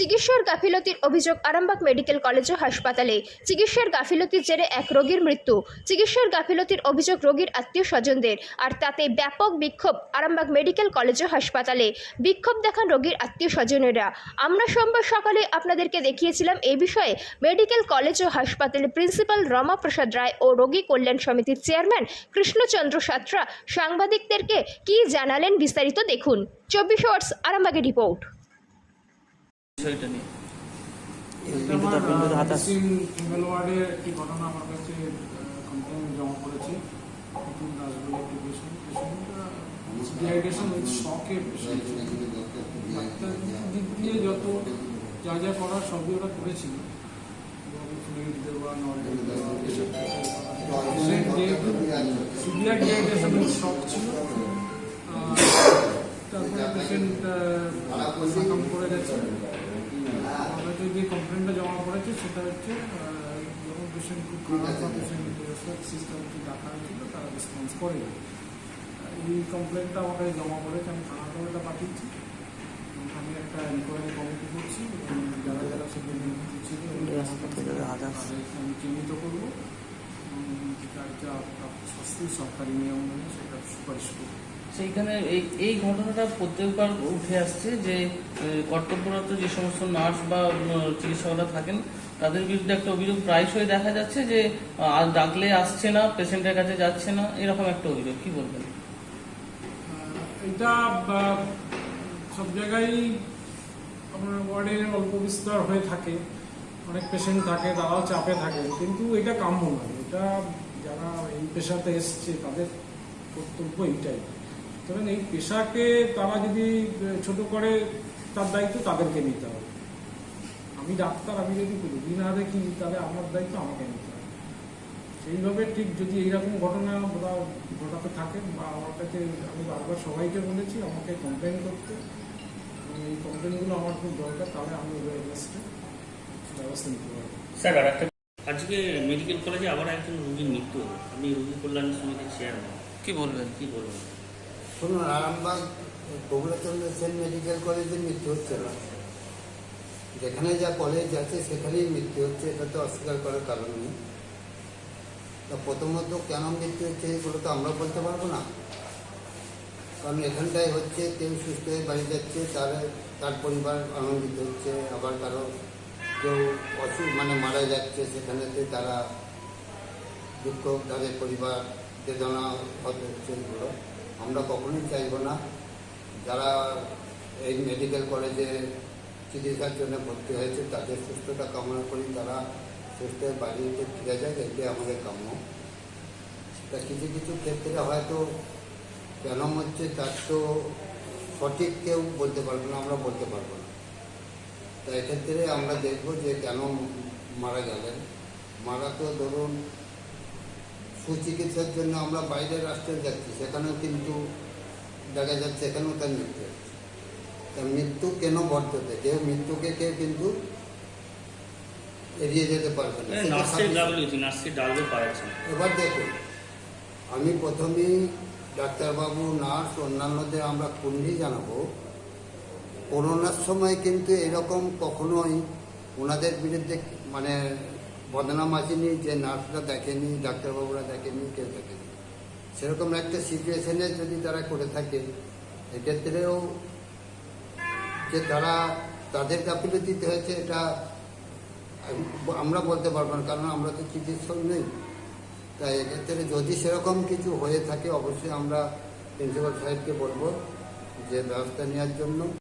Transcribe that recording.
চিকিৎসার গাফিলতির অভিযোগ আরামবাগ মেডিকেল কলেজ ও হাসপাতালে। চিকিৎসার গাফিলতির জেরে এক রোগীর মৃত্যু। চিকিৎসার গাফিলতির অভিযোগ রোগীর আত্মীয় স্বজনদের। আর তাতে ব্যাপক বিক্ষোভ আরামবাগ মেডিকেল কলেজ ও হাসপাতালে। বিক্ষোভ দেখান রোগীর আত্মীয় স্বজনেরা। আমরা সোমবার সকালে আপনাদেরকে দেখিয়েছিলাম এই বিষয়ে মেডিকেল কলেজ ও হাসপাতালে প্রিন্সিপাল রমা প্রসাদ রায় ও রোগী কল্যাণ সমিতির চেয়ারম্যান কৃষ্ণচন্দ্র সাত্রা সাংবাদিকদেরকে কি জানালেন বিস্তারিত দেখুন। চব্বিশ আওয়ার্স আরামবাগের রিপোর্ট। বিষয়টা নিয়ে। ওয়ার্ডে একটি ঘটনা আমার কাছে কমপ্লেন জমা পড়েছে নতুন দাস বলে একটি পেশেন্ট পেশেন্টটা ডিহাইড্রেশন উইথ শকে পেশেন্ট দিক দিয়ে যত যা যা করার সবই ওরা করেছিল ফ্লুইড দেওয়া নর্মাল দেওয়া পেশেন্ট যেহেতু সিভিয়ার ডিহাইড্রেশন উইথ শক ছিল। তারপরে পেশেন্ট করে গেছে। আমাদের যে কমপ্লেনটা জমা পড়েছে সেটা হচ্ছে যখন পেশেন্ট খুব খারাপ বা পেশেন্ট সিস্টেমকে ডাকা হয়েছিল তারা রেসপন্স করে এই কমপ্লেনটা আমার কাছে জমা পড়েছে আমি থানাতে এটা পাঠিয়েছি। আমি একটা এনকোয়ারি কমিটি করছি এবং যারা যারা সেখানে নিয়োজিত ছিল আমি চিহ্নিত করব। এবং যেটা যা সরকারি নিয়ম মেনে সেটা সুপারিশ করব। সেইখানে এই এই ঘটনাটা প্রত্যেকবার উঠে আসছে যে কর্তব্যরত যে সমস্ত নার্স বা চিকিৎসকরা থাকেন, তাদের বিরুদ্ধে একটা অভিযোগ প্রায়শই দেখা যাচ্ছে যে ডাকলে আসছে না, পেশেন্টের কাছে যাচ্ছে না, এরকম একটা অভিযোগ। কি বলবেন? এটা সব জায়গায় আপনার ওয়ার্ডে অল্প বিস্তর হয়ে থাকে, অনেক পেশেন্ট থাকে, তারাও চাপে থাকে, কিন্তু এটা কাম্য নয়। এটা যারা এই পেশাতে এসছে, তাদের কর্তব্য এইটাই। কারণ এই পেশাকে তারা যদি ছোট করে তার দায়িত্ব তাদেরকে নিতে হবে। আমি ডাক্তার আমি যদি রুগী না দেখি তাহলে আমার দায়িত্ব আমাকে নিতে হবে। সেইভাবে ঠিক যদি এইরকম ঘটনা ওরা ঘটাতে থাকে বা আমার কাছে আমি বারবার সবাইকে বলেছি আমাকে কমপ্লেন করতে। এই কমপ্লেনগুলো আমার খুব দরকার তাহলে আমি ওদের ব্যবস্থা নিতে পারব। স্যার আজকে মেডিকেল কলেজে আবার একজন রোগীর মৃত্যু আমি রুগী কল্যাণ সমিতির চেয়ারম্যান কি বলবেন? কি বলবেন? শুনুন, আরামবাগ কমলাচন্দ্র সেন মেডিকেল কলেজে মৃত্যু হচ্ছে না। যেখানে যা কলেজ আছে, সেখানেই মৃত্যু হচ্ছে, এটা তো অস্বীকার করার কারণ নেই। তা প্রথমত কেন মৃত্যু হচ্ছে, এগুলো তো আমরা বলতে পারব না। কারণ এখানটায় হচ্ছে, কেউ সুস্থ হয়ে বাড়ি যাচ্ছে, তার তার পরিবার আনন্দিত হচ্ছে, আবার কারও কেউ অসুখ মানে মারা যাচ্ছে, সেখানেতে তারা দুঃখ, তাদের পরিবার বেদনা হচ্ছে এগুলো। আমরা কখনোই চাইব না। যারা এই মেডিকেল কলেজে চিকিৎসার জন্য ভর্তি হয়েছে, তাদের সুস্থতা কামনা করি। তারা সুস্থ বাড়িতে ফিরে যায় এটাই আমাদের কাম্য। তা কিছু কিছু ক্ষেত্রে হয়তো কেন হচ্ছে, তার তো সঠিক কেউ বলতে পারবে না, আমরা বলতে পারব না। তা এক্ষেত্রে আমরা দেখব যে কেন মারা গেলেন। মারা তো ধরুন সুচিকিৎসার জন্য আমরা বাইরের রাষ্ট্রে যাচ্ছি সেখানেও কিন্তু দেখা যাচ্ছে এখানেও তার মৃত্যু হচ্ছে তা মৃত্যু কেন বর্ততে কেউ মৃত্যুকে কেউ কিন্তু এড়িয়ে যেতে পারবে না। এবার দেখুন আমি প্রথমেই ডাক্তারবাবু নার্স অন্যান্যদের আমরা কুণ্ডি জানাব। করোনার সময় কিন্তু এরকম কখনোই ওনাদের বিরুদ্ধে মানে বদনাম আসেনি, যে নার্সরা দেখেনি, ডাক্তারবাবুরা দেখেনি, কেউ দেখেনি। সেরকম একটা সিচুয়েশনে যদি তারা করে থাকে, এক্ষেত্রেও যে তারা তাদের গাফিলতিতে হয়েছে, এটা আমরা বলতে পারব না, কারণ আমরা তো চিকিৎসক নেই। তাই এক্ষেত্রে যদি সেরকম কিছু হয়ে থাকে, অবশ্যই আমরা প্রিন্সিপাল সাহেবকে বলব যে ব্যবস্থা নেওয়ার জন্য।